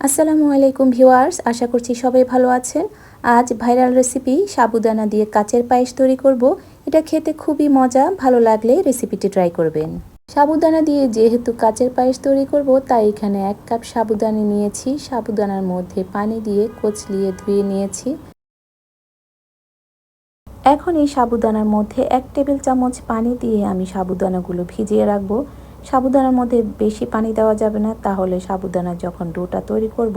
আসসালামু আলাইকুম ভিউয়ার্স, আশা করছি সবাই ভালো আছেন। আজ ভাইরাল রেসিপি সাবুদানা দিয়ে কাচের পায়েস তৈরি করব। এটা খেতে খুবই মজা, ভালো লাগলে রেসিপিটি ট্রাই করবেন। সাবুদানা দিয়ে যেহেতু কাচের পায়েস তৈরি করব, তাই এখানে এক কাপ সাবুদানা নিয়েছি। সাবুদানার মধ্যে পানি দিয়ে কচলিয়ে ধুয়ে নিয়েছি। এখন এই সাবুদানার মধ্যে এক টেবিল চামচ পানি দিয়ে আমি সাবুদানাগুলো ভিজিয়ে রাখব। সাবুদানার মধ্যে বেশি পানি দেওয়া যাবে না, তাহলে সাবুদানা যখন ডোটা তৈরি করব,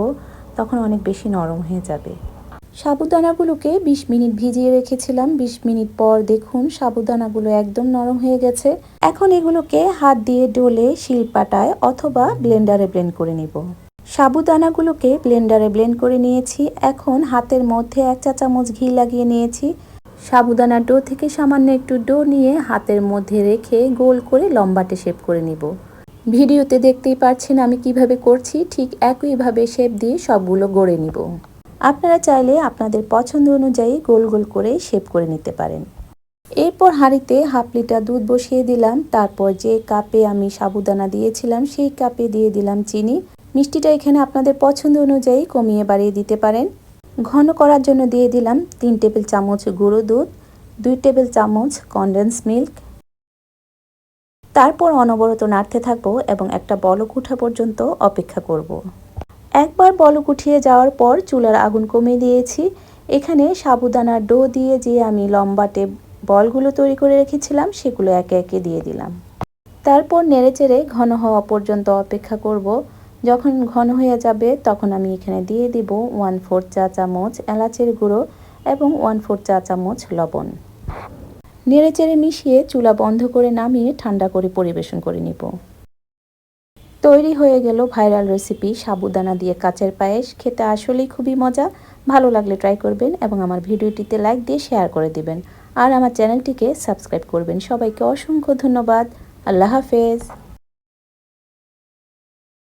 তখন অনেক বেশি নরম হয়ে যাবে। সাবুদানাগুলোকে ২০ মিনিট ভিজিয়ে রেখেছিলাম। ২০ মিনিট পর দেখুন সাবুদানাগুলো একদম নরম হয়ে গেছে। এখন এগুলোকে হাত দিয়ে ডলে শিলপাটায় অথবা ব্লেন্ডারে ব্লেন্ড করে নিব। সাবুদানাগুলোকে ব্লেন্ডারে ব্লেন্ড করে নিয়েছি। এখন হাতের মধ্যে এক চা চামচ ঘি লাগিয়ে নিয়েছি। সাবুদানা ডো থেকে সামান্য একটু ডো নিয়ে হাতের মধ্যে রেখে গোল করে লম্বাটে শেপ করে নিব। ভিডিওতে দেখতেই পাচ্ছেন আমি কীভাবে করছি, ঠিক একইভাবে শেপ দিয়ে সবগুলো গড়ে নিব। আপনারা চাইলে আপনাদের পছন্দ অনুযায়ী গোল গোল করে শেপ করে নিতে পারেন। এরপর হাঁড়িতে হাফ লিটার দুধ বসিয়ে দিলাম, তারপর যে কাপে আমি সাবুদানা দিয়েছিলাম, সেই কাপে দিয়ে দিলাম চিনি। মিষ্টিটা এখানে আপনাদের পছন্দ অনুযায়ী কমিয়ে বাড়িয়ে দিতে পারেন। ঘন করার জন্য দিয়ে দিলাম তিন টেবিল চামচ গুঁড়ো দুধ, দুই টেবিল চামচ কনডেন্স মিল্ক তারপর অনবরত নাড়তে থাকব এবং একটা বলক উঠা পর্যন্ত অপেক্ষা করব। একবার বলক উঠিয়ে যাওয়ার পর চুলার আগুন কমিয়ে দিয়েছি। এখানে সাবুদানার ডো দিয়ে যে আমি লম্বাটে বলগুলো তৈরি করে রেখেছিলাম, সেগুলো একে একে দিয়ে দিলাম। তারপর নেড়েচেড়ে ঘন হওয়া পর্যন্ত অপেক্ষা করব। যখন ঘন হয়ে যাবে, তখন আমি এখানে দিয়ে দিব ওয়ান ফোর চা চামচ এলাচের গুঁড়ো এবং ওয়ান ফোর চা চামচ লবণ। নেড়েচেড়ে মিশিয়ে চুলা বন্ধ করে নামিয়ে ঠান্ডা করে পরিবেশন করে নিব। তৈরি হয়ে গেল ভাইরাল রেসিপি সাবুদানা দিয়ে কাচের পায়েস। খেতে আসলেই খুবই মজা। ভালো লাগলে ট্রাই করবেন এবং আমার ভিডিওটিতে লাইক দিয়ে শেয়ার করে দিবেন। আর আমার চ্যানেলটিকে সাবস্ক্রাইব করবেন। সবাইকে অসংখ্য ধন্যবাদ। আল্লাহ হাফেজ।